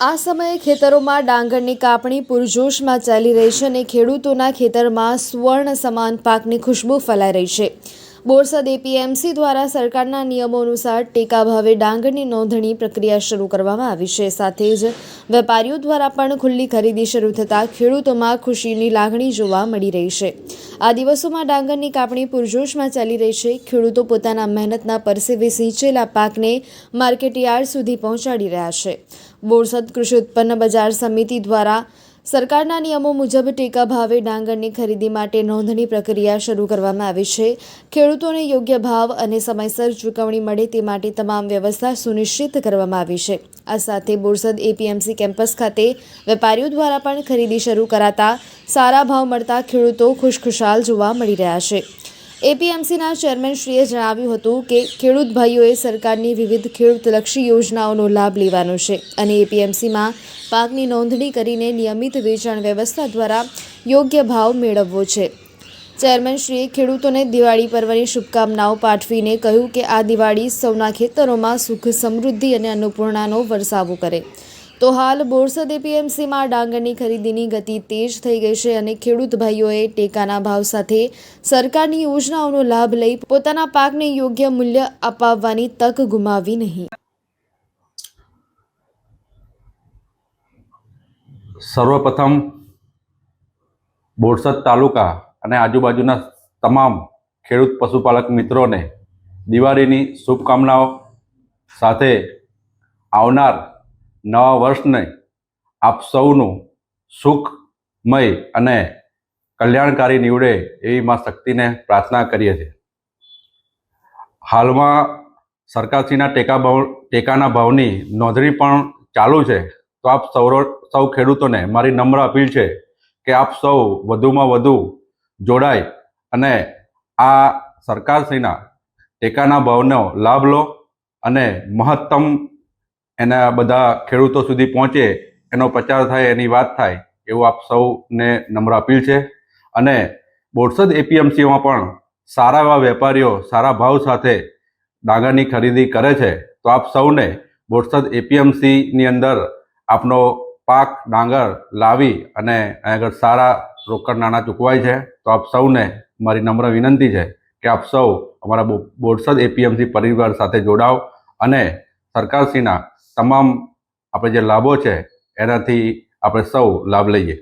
આ સમયે ખેતરોમાં ડાંગરની કાપણી પૂરજોશમાં ચાલી રહી છે અને ખેડૂતોના ખેતરમાં સુવર્ણ સમાન પાકની ખુશ્બુ ફેલાઈ રહી છે. બોરસદ એપીએમસી દ્વારા સરકારના નિયમો અનુસાર ટેકા ભાવે ડાંગરની નોંધણી પ્રક્રિયા શરૂ કરવામાં આવી છે. સાથે જ વેપારીઓ દ્વારા પણ ખુલ્લી ખરીદી શરૂ થતાં ખેડૂતોમાં ખુશીની લાગણી જોવા મળી રહી છે. આ દિવસોમાં ડાંગરની કાપણી પૂરજોશમાં ચાલી રહી છે. ખેડૂતો પોતાના મહેનતના પરસેવે સિંચેલા પાકને માર્કેટયાર્ડ સુધી પહોંચાડી રહ્યા છે. બોરસદ કૃષિ ઉત્પન્ન બજાર સમિતિ દ્વારા સરકારના નિયમો મુજબ ટેકા ભાવે ડાંગરની ખરીદી માટે નોંધણી પ્રક્રિયા શરૂ કરવામાં આવી છે. ખેડૂતોને યોગ્ય ભાવ અને સમયસર ચૂકવણી મળે તે માટે તમામ વ્યવસ્થા સુનિશ્ચિત કરવામાં આવી છે. આ સાથે બોરસદ એપીએમસી કેમ્પસ ખાતે વેપારીઓ દ્વારા પણ ખરીદી શરૂ કરાતા સારા ભાવ મળતા ખેડૂતો ખુશખુશાલ જોવા મળી રહ્યા છે. એપીએમસીના ચેરમેનશ્રીએ જણાવ્યું હતું કે ખેડૂત ભાઈઓએ સરકારની વિવિધ ખેડૂતલક્ષી યોજનાઓનો લાભ લેવાનો છે અને એપીએમસીમાં પાકની નોંધણી કરીને નિયમિત વેચાણ વ્યવસ્થા દ્વારા યોગ્ય ભાવ મેળવવો છે. ચેરમેનશ્રીએ ખેડૂતોને દિવાળી પર્વની શુભકામનાઓ પાઠવીને કહ્યું કે આ દિવાળી સૌના ખેતરોમાં સુખ સમૃદ્ધિ અને અન્નપૂર્ણાનો વરસાવો કરે. તો હાલ બોરસદ એપીએમસીમાં ડાંગરની ખરીદીની ગતિ તેજ થઈ ગઈ છે અને ખેડૂત ભાઈઓએ ટેકાના ભાવ સાથે સરકારની યોજનાઓનો લાભ લઈ પોતાના પાકને યોગ્ય મૂલ્ય અપાવવાની તક ગુમાવી નહીં. સર્વપ્રથમ બોરસદ તાલુકા અને આજુબાજુના તમામ ખેડૂત પશુપાલક મિત્રોને દિવાળીની શુભકામનાઓ સાથે આવનાર નવા વર્ષને આપ સૌનું સુખમય અને કલ્યાણકારી નીવડે એવી માં શક્તિને પ્રાર્થના કરીએ છીએ. હાલમાં સરકારશ્રીના ટેકા ભાવ, ટેકાના ભાવની નોંધણી પણ ચાલુ છે. તો આપ સૌ સૌ ખેડૂતોને મારી નમ્ર અપીલ છે કે આપ સૌ વધુમાં વધુ જોડાય અને આ સરકારશ્રીના ટેકાના ભાવનો લાભ લો અને મહત્તમ એના બધા ખેડૂતો સુધી પહોંચે, એનો પ્રચાર થાય, એની વાત થાય, એવું આપ સૌને નમ્ર અપીલ છે. અને બોરસદ એપીએમસીમાં પણ સારા એવા વેપારીઓ, સારા ભાવ સાથે ડાંગરની ખરીદી કરે છે. તો આપ સૌને બોરસદ એપીએમસીની અંદર આપનો પાક, ડાંગર લાવી અને આગળ સારા રોકડ નાણાં ચૂકવાય છે. તો આપ સૌને મારી નમ્ર વિનંતી છે કે આપ સૌ અમારા બોરસદ એપીએમસી પરિવાર સાથે જોડાઓ અને સરકારશ્રીના તમામ આપણે જે લાભો છે એનાથી આપણે સૌ લાભ લઈએ.